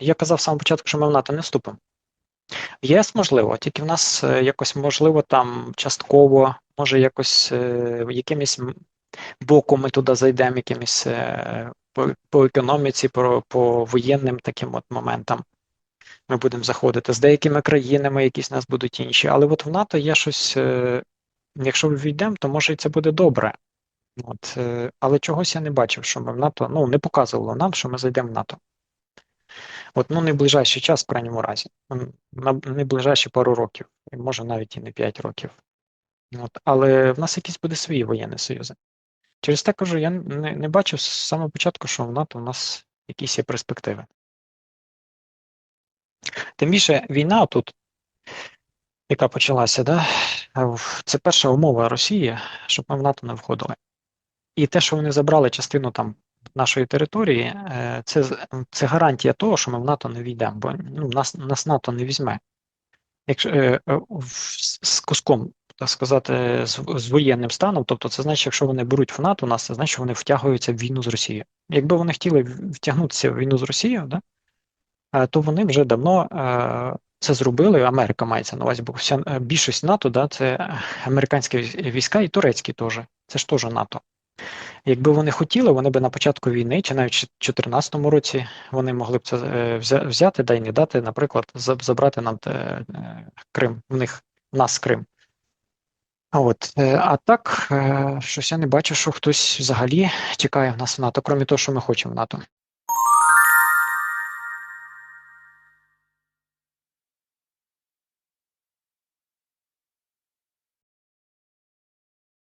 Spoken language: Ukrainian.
Я казав з початку, що ми в НАТО не вступимо. В єС можливо, тільки в нас е, якось можливо там частково, може якось е, якимось боком ми туди зайдемо, якимось е, по, по економіці, по, по воєнним таким от моментам. Ми будемо заходити з деякими країнами, якісь нас будуть інші. Але от в НАТО є щось, якщо війдемо, то може і це буде добре. От, але чогось я не бачив, що ми в НАТО, ну не показувало нам, що ми зайдемо в НАТО. От, ну, не ближайший час, в крайньому разі. На не пару років, може навіть і не 5 років. От, але в нас якісь буде свої воєнні союзи. Через те кажу, я не, не бачив з самого початку, що в НАТО у нас якісь є перспективи. Тим більше війна тут, яка почалася, да, це перша умова Росії, щоб ми в НАТО не входили. І те, що вони забрали частину там нашої території, е, це, це гарантія того, що ми в НАТО не війдемо, бо ну, нас, нас НАТО не візьме. Якщо е, е, з куском, так сказати, з, з воєнним станом, тобто це значить, якщо вони беруть в НАТО нас, це значить, що вони втягуються в війну з Росією. Якби вони хотіли втягнутися в війну з Росією, да, то вони вже давно це зробили. Америка мається на увазі, бо вся більшість НАТО, да, це американські війська і турецькі теж. Це ж теж НАТО. Якби вони хотіли, вони би на початку війни, чи навіть в 2014 році, вони могли б це е, взяти, да й не дати, наприклад, забрати нам е, Крим, в них в нас Крим. От, е, а так, е, щось я не бачу, що хтось взагалі чекає в нас в НАТО, крім того, що ми хочемо в НАТО.